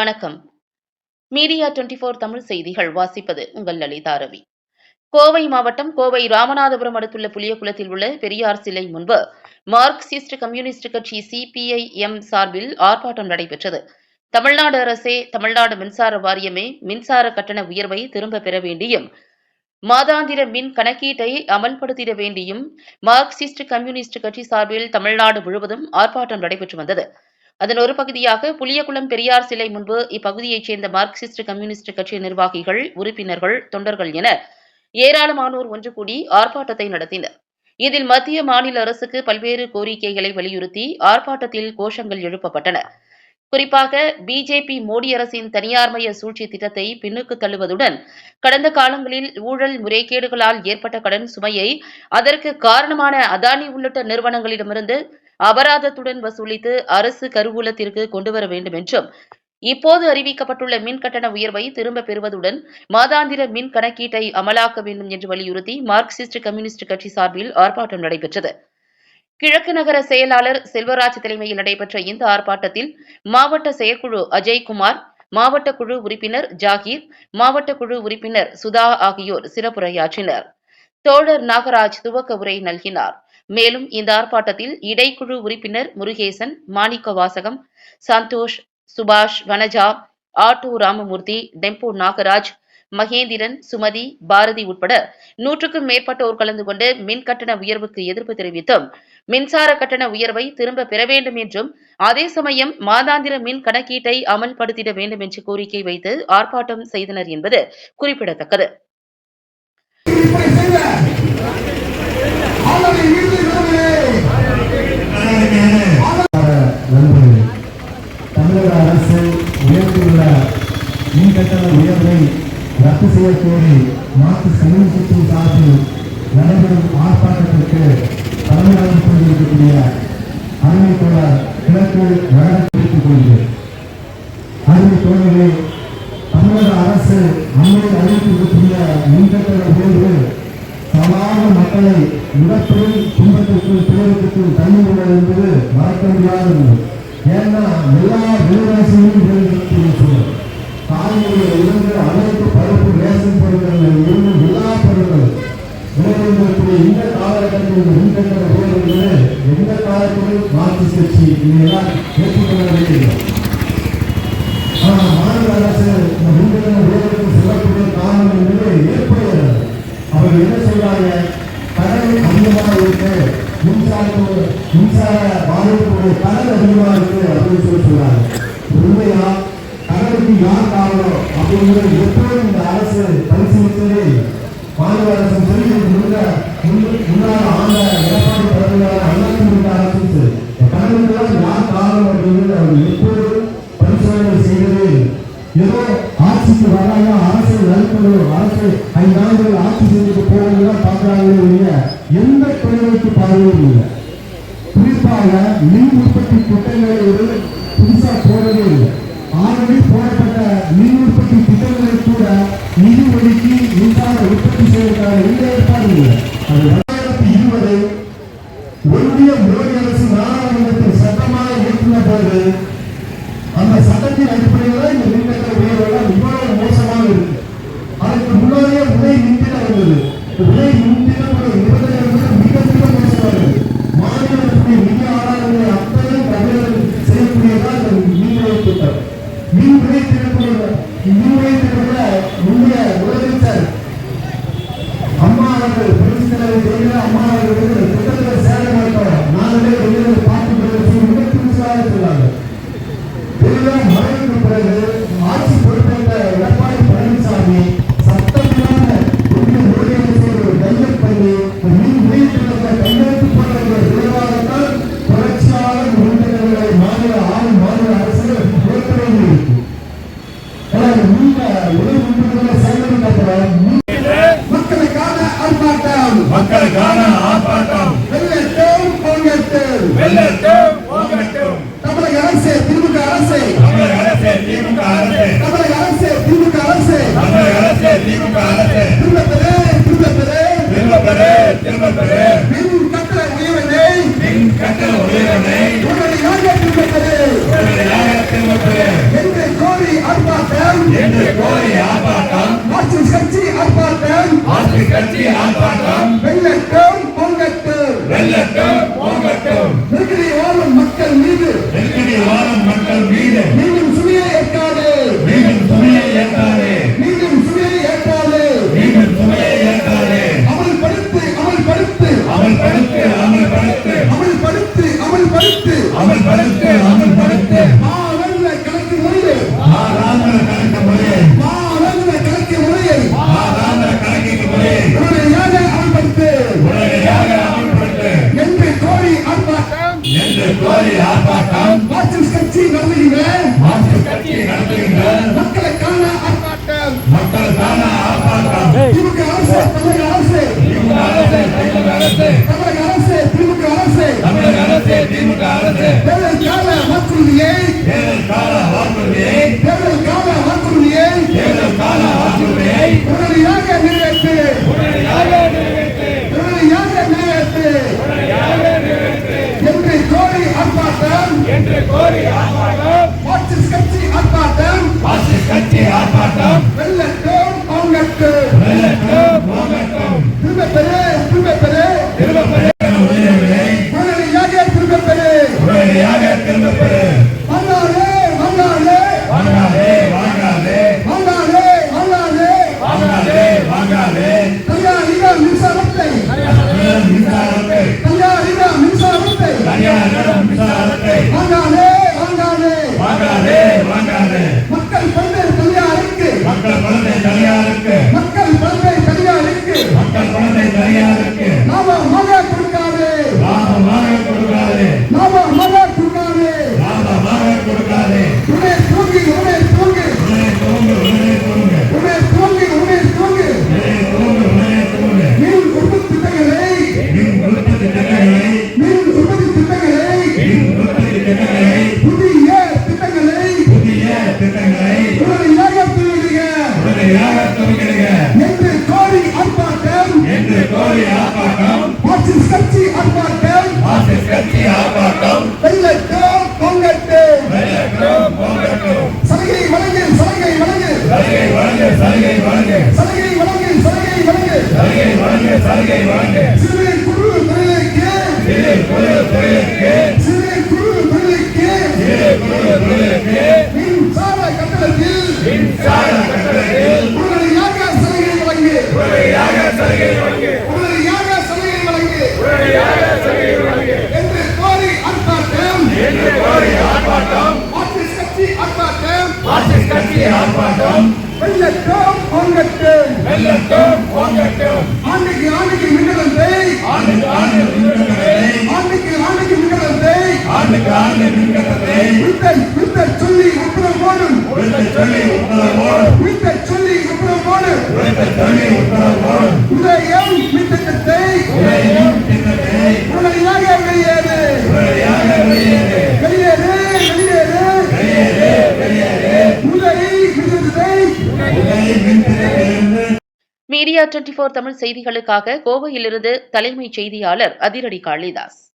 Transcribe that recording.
வணக்கம். Media twenty four Tamil செய்திகள் வாசிப்பது உங்கள் லலிதா ரவி. கோவை மாவட்டம் கோவை ராமநாதபுரம் அடுத்துள்ள புளியகுளத்தில் உள்ள பெரியார் சிலை முன்பு மார்க்சிஸ்ட் கம்யூனிஸ்ட் கட்சி சிபிஐ எம் சார்பில் ஆர்ப்பாட்டம் நடைபெற்றது. தமிழ்நாடு அரசே தமிழ்நாடு மின்சார வாரியமே மின்சார கட்டண உயர்வை திரும்ப பெற வேண்டியும் மாதாந்திர மின் கணக்கீட்டை அமல்படுத்திட வேண்டியும் மார்க்சிஸ்ட் கம்யூனிஸ்ட் கட்சி சார்பில் தமிழ்நாடு முழுவதும் ஆர்ப்பாட்டம் நடைபெற்று வந்தது. அதன் ஒரு பகுதியாக புளியகுளம் பெரியார் சிலை முன்பு இப்பகுதியைச் சேர்ந்த மார்க்சிஸ்ட் கம்யூனிஸ்ட் கட்சி நிர்வாகிகள் உறுப்பினர்கள் தொண்டர்கள் என ஏராளமானோர் ஒன்று கூடி ஆர்ப்பாட்டத்தை நடத்தினர். இதில் மத்திய மாநில அரசுக்கு பல்வேறு கோரிக்கைகளை வலியுறுத்தி ஆர்ப்பாட்டத்தில் கோஷங்கள் எழுப்பப்பட்டன. குறிப்பாக பிஜேபி மோடி அரசின் தனியார்மய சூழ்ச்சி திட்டத்தை பின்னுக்கு தள்ளுவதுடன் கடந்த காலங்களில் ஊழல் முறைகேடுகளால் ஏற்பட்ட கடன் சுமையை அதற்கு காரணமான அதானி உள்ளிட்ட நிறுவனங்களிடமிருந்து அபராதத்துடன் வசூலித்து அரசு கருவூலத்திற்கு கொண்டுவர வேண்டும் என்றும் இப்போது அறிவிக்கப்பட்டுள்ள மின் கட்டண உயர்வை திரும்ப பெறுவதுடன் மாதாந்திர மின் கணக்கீட்டை அமலாக்க வேண்டும் என்று வலியுறுத்தி மார்க்சிஸ்ட் கம்யூனிஸ்ட் கட்சி சார்பில் ஆர்ப்பாட்டம் நடைபெற்றது. கிழக்கு நகர செயலாளர் செல்வராஜ் தலைமையில் நடைபெற்ற இந்த ஆர்ப்பாட்டத்தில் மாவட்ட செயற்குழு அஜய்குமார் மாவட்ட குழு உறுப்பினர் ஜாகீர் மாவட்ட குழு உறுப்பினர் சுதா ஆகியோர் சிறப்புரையாற்றினர். தோழர் நாகராஜ் துவக்க உரை நல்கினார். மேலும் இந்த ஆர்ப்பாட்டத்தில் இடைக்குழு உறுப்பினர் முருகேசன் மாணிக்க வாசகம் சந்தோஷ் சுபாஷ் வனஜா ஆட்டோ ராமமூர்த்தி டெம்போ நாகராஜ் மகேந்திரன் சுமதி பாரதி உட்பட நூற்றுக்கும் மேற்பட்டோர் கலந்து கொண்டு மின் கட்டண உயர்வுக்கு எதிர்ப்பு தெரிவித்தும். மின்சார கட்டண உயர்வை திரும்ப பெற வேண்டும் என்றும் அதே சமயம் மாதாந்திர மின் கணக்கீட்டை அமல்படுத்திட வேண்டும் என்று கோரிக்கை வைத்து ஆர்ப்பாட்டம் செய்தனர் என்பது குறிப்பிடத்தக்கது. தமிழக அரசு உயர்த்தியுள்ள மின் கட்டண உயர்வை ரத்து செய்யக் கோரி மார்க்சிஸ்ட் கம்யூனிஸ்ட் சார்பில் நடைபெறும் ஆர்ப்பாட்டத்திற்கு தலைமையாக கொண்டிருக்கக்கூடிய அருமை தோழர் கிழக்கு வழக்கத்திற்கு கொள்கிறேன் அருமை தோழர்களே தமிழக அரசு அண்மையில் அறிவித்திருக்கக்கூடிய மின்கட்டண உயர்வு மக்களை மிகப்பெரும் துன்பத்திற்கும் துயரத்திற்கும் தள்ளியுள்ளது என்பது மறக்க முடியாதது ஏன்னா எல்லா விலைவாசியும் உயர்ந்திருக்கிறது காலையில் இருந்து அனைத்து பருப்பு ரேஷன் பொருட்கள் இருந்து எல்லா பொருட்கள் விளைவிக்கக்கூடிய இந்த காலகட்டத்தில் இந்த உயர்வுகளை எந்த காலத்திலும் மார்க்சிஸ்ட் கட்சி இதையெல்லாம் ஏற்றுக்கொள்ள வேண்டியது ஆனா மாநில அரசு இந்த உயர்வுக்கு செல்லக்கூடிய காரணம் என்பது ஏற்படுகிறது அவர்கள் என்ன சொல்றாங்க? மின்சாரத்தோட மின்சார பாதிப்புடைய கடன் அதிகமாக இருக்கு அப்படின்னு சொல்லி சொல்றாங்க உண்மையா கடனுக்கு யார் காரணம் அப்படிங்கிறது எப்போதும் இந்த அரசு பரிசீலித்ததே மாநில அரசு சரி முன்ன முன்னாள் ஆண்ட எடப்பாடி தலைமையிலான அதிமுக யார் காரணம் அப்படிங்கிறது அவர் எப்போதும் பரிசோதனை செய்ததே ஏதோ ஆட்சிக்கு வராங்க அரசை நறுக்கணும் அரசை ஐந்து ஆண்டுகள் ஆட்சி செஞ்சுட்டு எந்த தொழிலுக்கு பார்வையும் இல்லை. குறிப்பாக மின் உற்பத்தி திட்டங்களை இருந்து புதுசா போடவே இல்லை. ஆல்ரெடி போடப்பட்ட மின் உற்பத்தி திட்டங்களை கூட நிதி ஒதுக்கி மின்சார உற்பத்தி செய்வதற்கான எந்த ஏற்பாடும் இல்லை. அது ரெண்டாயிரத்தி இருபது ஒன்றிய மோடி அரசு நாடாளுமன்றத்தில் சட்டமாக இயற்றின போது அந்த சட்டத்தின் அடிப்படையில் தான் இந்த மின்கட்டண உயர்வெல்லாம் இவ்வளவு மோசமாக இருக்கு. அதுக்கு முன்னாடியே உதவி மின்தின இருந்தது. மின் விலை திட்டத்துடைய முதலமைச்சர் அம்மா அவர்கள் அம்மா அவர்கள் போராட்டம் வெள்ளட்டும் பொங்கட்டும் வெள்ளட்டும் பொங்கட்டும் நெருக்கடி வாழும் மக்கள் மீது. நெருக்கடி மக்கள் மீது. மீண்டும் சுமையை ஏற்காது. மீண்டும் சுமையை ஏற்காது. என்று கோரி ஆர்ப்பாட்டம். மார்க்சிஸ்ட் கட்சி ஆர்ப்பாட்டம். மார்க்சிஸ்ட் கட்சி ஆர்ப்பாட்டம். வெள்ளட்டும் பங்கட்டும் தியாகத்தவர்களுக்கு என்று கோரி ஆர்ப்பாட்டம். என்று கோரி ஆர்ப்பாட்டம். ஆட்சி கட்சி ஆர்ப்பாட்டம். ஆட்சி கட்சி ஆர்ப்பாட்டம். கட்சி ஆர்ப்பாட்டம் வெள்ளட்டும் பொங்கட்டும் வெள்ளட்டும் பொங்கட்டும் ஆண்டுக்கு ஆண்டுக்கு மின்னலும் பெயர் டுவெண்ட்டி போர் தமிழ் செய்திகளுக்காக கோவையிலிருந்து தலைமைச் செய்தியாளர் அதிரடி காளிதாஸ்.